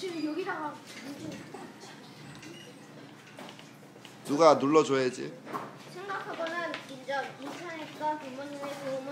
지금 여기다가 누가 눌러줘야지. 생각하고는 인정. 이차니까 부모님의 도움을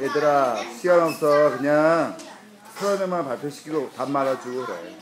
얘들아 시간 없어. 그냥 수련회만 발표시키고 답 말아주고 그래.